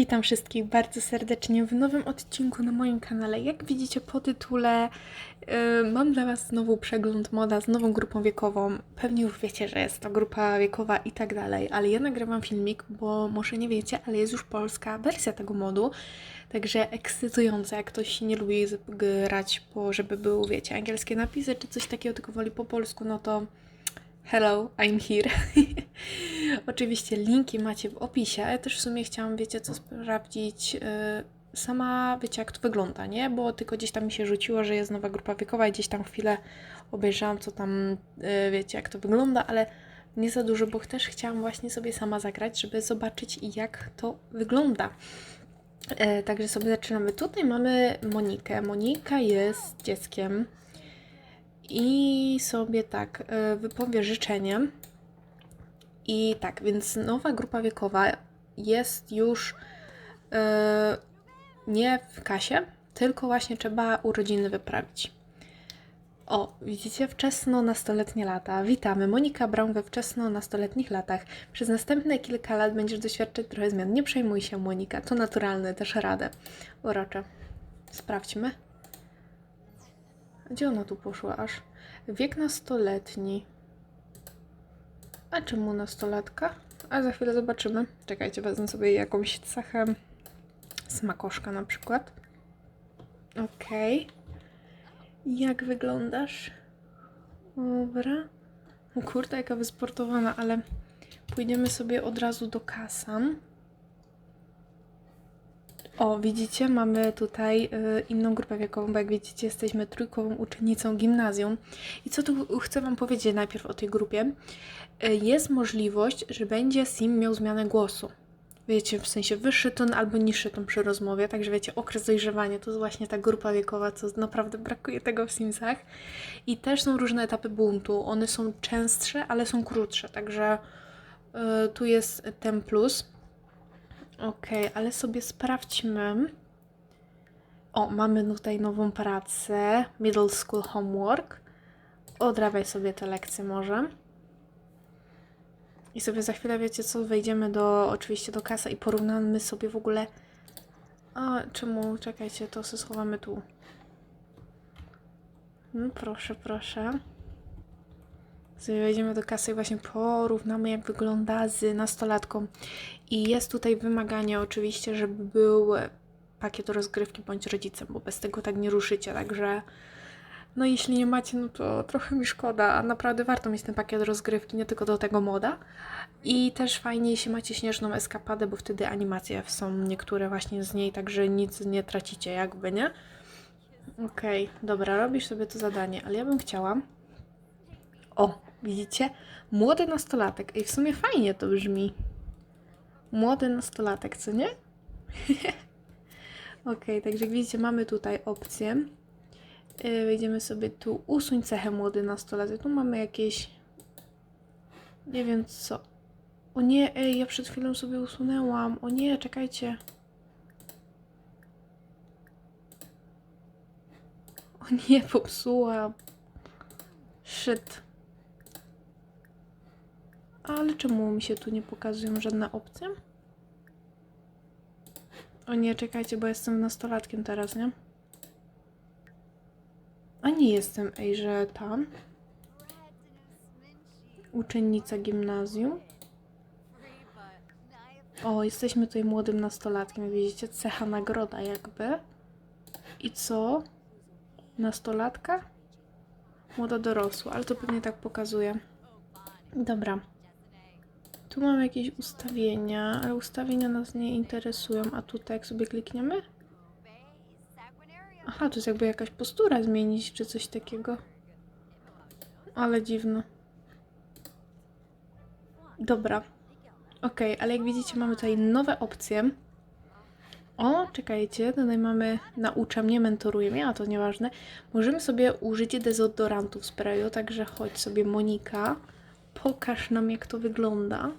Witam wszystkich bardzo serdecznie w nowym odcinku na moim kanale. Jak widzicie po tytule, yy, mam dla Was znowu przegląd moda z nową grupą wiekową. Pewnie już wiecie, że jest to grupa wiekowa i tak dalej, ale ja nagrywam filmik, bo może nie wiecie, ale jest już polska wersja tego modu. Także ekscytujące, jak ktoś nie lubi grać, po, żeby były, wiecie, angielskie napisy czy coś takiego, tylko woli po polsku, no to Hello, I'm here. Oczywiście linki macie w opisie. Ja też w sumie chciałam, wiecie co, sprawdzić yy, sama, wiecie jak to wygląda, nie? Bo tylko gdzieś tam mi się rzuciło, że jest nowa grupa wiekowa i gdzieś tam chwilę obejrzałam, co tam, yy, wiecie, jak to wygląda, ale nie za dużo, bo też chciałam właśnie sobie sama zagrać, żeby zobaczyć jak to wygląda. E, Także sobie zaczynamy. Tutaj mamy Monikę. Monika jest dzieckiem i sobie tak e, wypowie życzenie. I tak, więc nowa grupa wiekowa jest już e, nie w kasie, tylko właśnie trzeba urodziny wyprawić. O, widzicie, wczesno-nastoletnie lata. Witamy. Monika Braun we wczesno-nastoletnich latach. Przez następne kilka lat będziesz doświadczać trochę zmian. Nie przejmuj się, Monika. To naturalne, też radę. Urocze. Sprawdźmy. Gdzie ona tu poszła aż? Wiek nastoletni. A czemu nastolatka? A za chwilę zobaczymy. Czekajcie, wezmę sobie jakąś cechę smakoszka na przykład. Okej. Jak wyglądasz? Dobra. Kurde, jaka wysportowana, ale pójdziemy sobie od razu do kasam. O, widzicie, mamy tutaj y, inną grupę wiekową, bo jak widzicie, jesteśmy trójkową uczennicą gimnazjum. I co tu chcę Wam powiedzieć najpierw o tej grupie? Y, jest możliwość, że będzie sim miał zmianę głosu. Wiecie, w sensie wyższy ton albo niższy ton przy rozmowie, także wiecie, okres dojrzewania to jest właśnie ta grupa wiekowa, co naprawdę brakuje tego w Simsach. I też są różne etapy buntu. One są częstsze, ale są krótsze, także y, tu jest ten plus. Okej, ale sobie sprawdźmy. O, mamy tutaj nową pracę. Middle School Homework. Odrabiaj sobie te lekcje może. I sobie za chwilę, wiecie co, wejdziemy do, oczywiście do kasy i porównamy sobie w ogóle... A, czemu? Czekajcie, to schowamy tu. No proszę, proszę. Wejdziemy do kasy i właśnie porównamy, jak wygląda z nastolatką. I jest tutaj wymaganie oczywiście, żeby był pakiet rozgrywki bądź rodzicem, bo bez tego tak nie ruszycie, także no jeśli nie macie, no to trochę mi szkoda, a naprawdę warto mieć ten pakiet rozgrywki, nie tylko do tego moda. I też fajnie, jeśli macie śnieżną eskapadę, bo wtedy animacje są niektóre właśnie z niej, także nic nie tracicie jakby, nie? Okej, dobra, robisz sobie to zadanie, ale ja bym chciała... O, widzicie? Młody nastolatek. Ej, w sumie fajnie to brzmi. Młody nastolatek, co nie? Okej, także widzicie, mamy tutaj opcję. Yy, wejdziemy sobie tu, usuń cechę młody nastolatek. Tu mamy jakieś... Nie wiem co. O nie, ej, ja przed chwilą sobie usunęłam. O nie, czekajcie. O nie, popsułam. Shit. Ale czemu mi się tu nie pokazują żadne opcje? O nie, czekajcie, bo jestem nastolatkiem teraz, nie? A nie jestem, ej, że tam. Uczennica gimnazjum. O, jesteśmy tutaj młodym nastolatkiem, widzicie, cecha nagroda jakby. I co? Nastolatka? Młoda dorosła, ale to pewnie tak pokazuje. Dobra. Tu mamy jakieś ustawienia, ale ustawienia nas nie interesują. A tutaj jak sobie klikniemy? Aha, to jest jakby jakaś postura zmienić, czy coś takiego. Ale dziwne. Dobra. Okej, ale jak widzicie mamy tutaj nowe opcje. O, czekajcie, tutaj mamy nauczam, nie mentoruję mnie, a to nieważne. Możemy sobie użyć dezodorantów sprayu, także chodź sobie Monika. Pokaż nam jak to wygląda.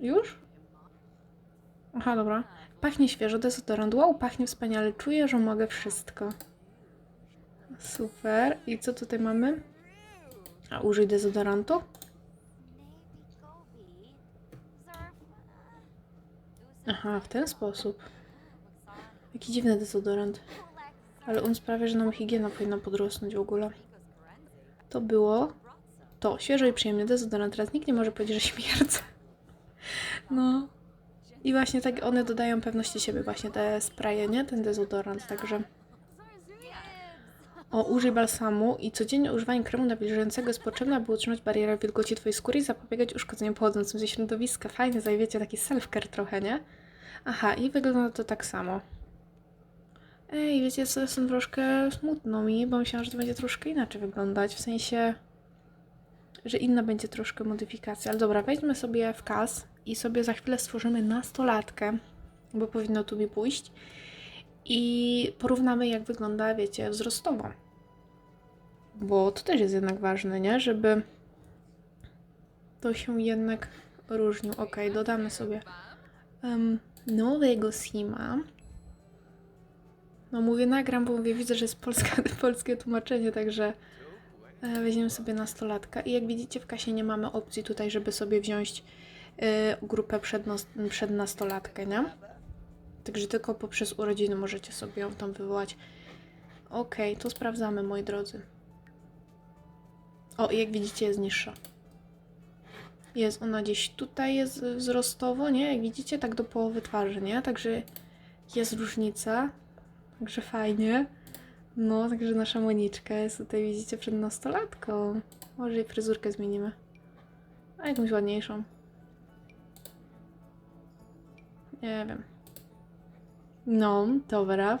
Już? Aha, dobra. Pachnie świeżo, dezodorant. Wow, pachnie wspaniale. Czuję, że mogę wszystko. Super. I co tutaj mamy? A użyj dezodorantu? Aha, w ten sposób. Jaki dziwny dezodorant. Ale on sprawia, że nam higiena powinna podrosnąć w ogóle. To było to. Świeżo i przyjemny dezodorant. Teraz nikt nie może powiedzieć, że śmierdzę. No. I właśnie tak one dodają pewności siebie, właśnie te spraye, nie? Ten dezodorant, także... O, użyj balsamu i codziennie używanie kremu nawilżającego jest potrzebne, aby utrzymać barierę wilgoci Twojej skóry i zapobiegać uszkodzeniom pochodzącym ze środowiska. Fajnie, zajebiecie taki self-care trochę, nie? Aha, i wygląda to tak samo. Ej, wiecie jestem troszkę smutno mi, bo myślałam, że to będzie troszkę inaczej wyglądać, w sensie, że inna będzie troszkę modyfikacja. Ale dobra, wejdźmy sobie w kas i sobie za chwilę stworzymy nastolatkę, bo powinno tu mi pójść. I porównamy, jak wygląda, wiecie, wzrostowo. Bo to też jest jednak ważne, nie? Żeby to się jednak różnił. Ok, dodamy sobie em, nowego sima. No mówię nagram, bo mówię, widzę, że jest polska, polskie tłumaczenie, także e, weźmiemy sobie nastolatka. I jak widzicie w kasie nie mamy opcji tutaj, żeby sobie wziąć e, grupę przed, nie? Także tylko poprzez urodziny możecie sobie ją tam wywołać. Okej, to sprawdzamy, moi drodzy. O, jak widzicie jest niższa. Jest ona gdzieś tutaj, jest wzrostowo, nie? Jak widzicie, tak do połowy twarzy, nie? Także jest różnica. Także fajnie. No, także nasza Moniczka jest tutaj, widzicie, przed nastolatką. Może i fryzurkę zmienimy. A jakąś ładniejszą. Nie wiem. No, dobra.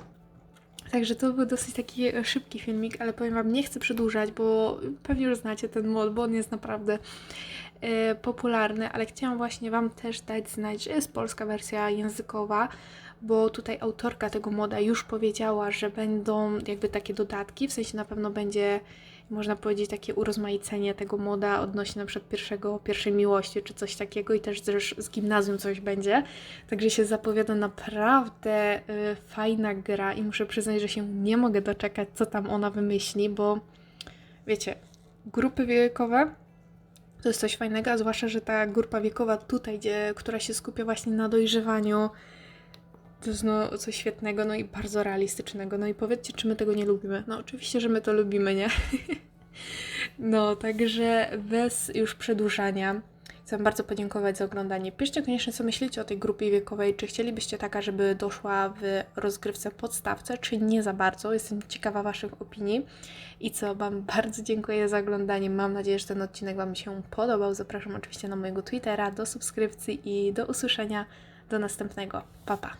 Także to był dosyć taki e, szybki filmik, ale powiem Wam, nie chcę przedłużać, bo pewnie już znacie ten mod, bo on jest naprawdę e, popularny, ale chciałam właśnie Wam też dać znać, że jest polska wersja językowa, bo tutaj autorka tego moda już powiedziała, że będą jakby takie dodatki, w sensie na pewno będzie, można powiedzieć, takie urozmaicenie tego moda odnośnie na przykład pierwszego, pierwszej miłości, czy coś takiego i też, z gimnazjum coś będzie. Także się zapowiada naprawdę y, fajna gra i muszę przyznać, że się nie mogę doczekać, co tam ona wymyśli, bo wiecie, grupy wiekowe to jest coś fajnego, a zwłaszcza, że ta grupa wiekowa tutaj, gdzie, która się skupia właśnie na dojrzewaniu, to jest no coś świetnego, no i bardzo realistycznego. No i powiedzcie, czy my tego nie lubimy. No oczywiście, że my to lubimy, nie? no, także bez już przedłużania. Chcę Wam bardzo podziękować za oglądanie. Piszcie koniecznie, co myślicie o tej grupie wiekowej. Czy chcielibyście taka, żeby doszła w rozgrywce podstawce, czy nie za bardzo? Jestem ciekawa Waszych opinii. I co, Wam bardzo dziękuję za oglądanie. Mam nadzieję, że ten odcinek Wam się podobał. Zapraszam oczywiście na mojego Twittera, do subskrypcji i do usłyszenia do następnego. Pa, pa.